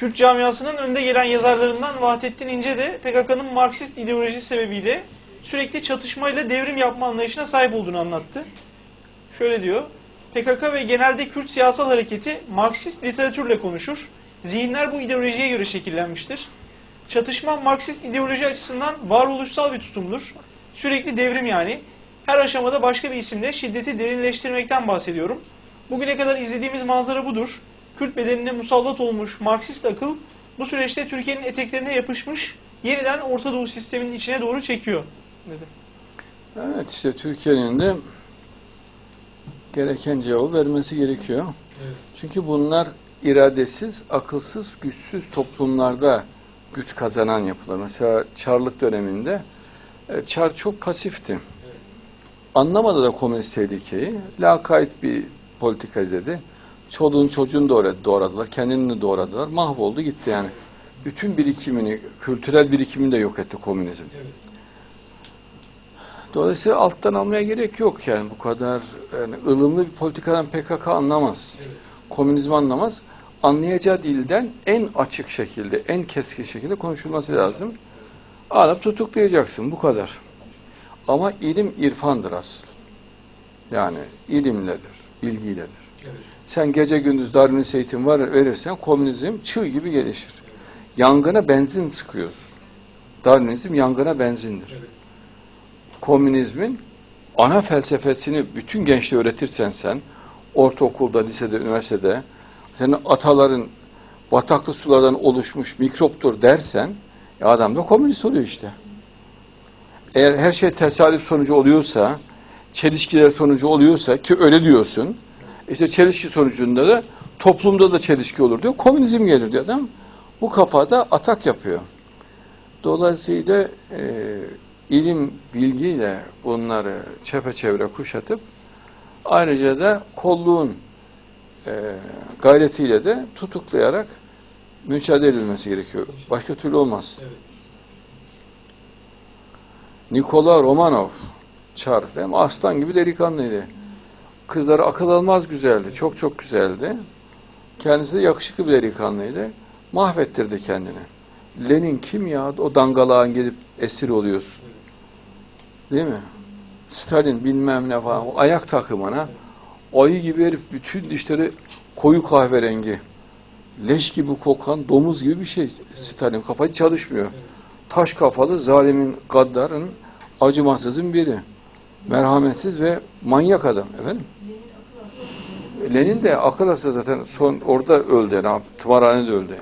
Kürt camiasının önde gelen yazarlarından Vahdettin İnce de PKK'nın Marksist ideolojisi sebebiyle sürekli çatışmayla devrim yapma anlayışına sahip olduğunu anlattı. Şöyle diyor, PKK ve genelde Kürt siyasal hareketi Marksist literatürle konuşur. Zihinler bu ideolojiye göre şekillenmiştir. Çatışma Marksist ideoloji açısından varoluşsal bir tutumdur. Sürekli devrim yani. Her aşamada başka bir isimle şiddeti derinleştirmekten bahsediyorum. Bugüne kadar izlediğimiz manzara budur. Kürt bedenine musallat olmuş Marksist akıl bu süreçte Türkiye'nin eteklerine yapışmış, yeniden Orta Doğu sisteminin içine doğru çekiyor. Dedi. Evet işte Türkiye'nin de gereken cevabı vermesi gerekiyor. Çünkü bunlar iradesiz, akılsız, güçsüz toplumlarda güç kazanan yapılar. Mesela Çarlık döneminde e, Çar çok pasifti. Anlamadı da komünist tehlikeyi. Lakayt bir politika izledi. Çoluğun çocuğunu doğradı, doğradılar, kendini doğradılar. Mahvoldu gitti yani. Bütün birikimini, kültürel birikimini de yok etti komünizm. Dolayısıyla alttan almaya gerek yok yani bu kadar yani ılımlı bir politikadan PKK anlamaz. Komünizm anlamaz. Anlayacağı dilden en açık şekilde, en keskin şekilde konuşulması lazım. Alıp tutuklayacaksın bu kadar. Ama ilim irfandır asıl. Yani ilimledir, bilgiyledir. Sen gece gündüz Darwinist eğitim var, verirsen komünizm çığ gibi gelişir. Yangına benzin sıkıyorsun. Darwinizm yangına benzindir komünizmin ana felsefesini bütün gençliğe öğretirsen sen, ortaokulda, lisede, üniversitede, senin ataların bataklı sulardan oluşmuş mikroptur dersen, ya adam da komünist oluyor işte. Eğer her şey tesadüf sonucu oluyorsa, çelişkiler sonucu oluyorsa ki öyle diyorsun, işte çelişki sonucunda da toplumda da çelişki olur diyor, komünizm gelir diyor adam. Bu kafada atak yapıyor. Dolayısıyla e, ilim, bilgiyle bunları çepeçevre kuşatıp ayrıca da kolluğun e, gayretiyle de tutuklayarak mücadele edilmesi gerekiyor. Başka türlü olmaz. Nikola Romanov Çar aslan gibi delikanlıydı. Kızları akıl almaz güzeldi. Çok çok güzeldi. Kendisi de yakışıklı bir delikanlıydı. Mahvettirdi kendini. Lenin kim ya? O dangalağın gelip esir oluyorsun. Değil mi? Stalin bilmem ne falan. O ayak takımına ayı gibi herif bütün dişleri koyu kahverengi. Leş gibi kokan domuz gibi bir şey. Stalin kafayı çalışmıyor. Taş kafalı zalimin gaddarın acımasızın biri. Merhametsiz ve manyak adam efendim. Lenin de akıl hastası zaten son orada öldü. Yani, tımarhanede öldü.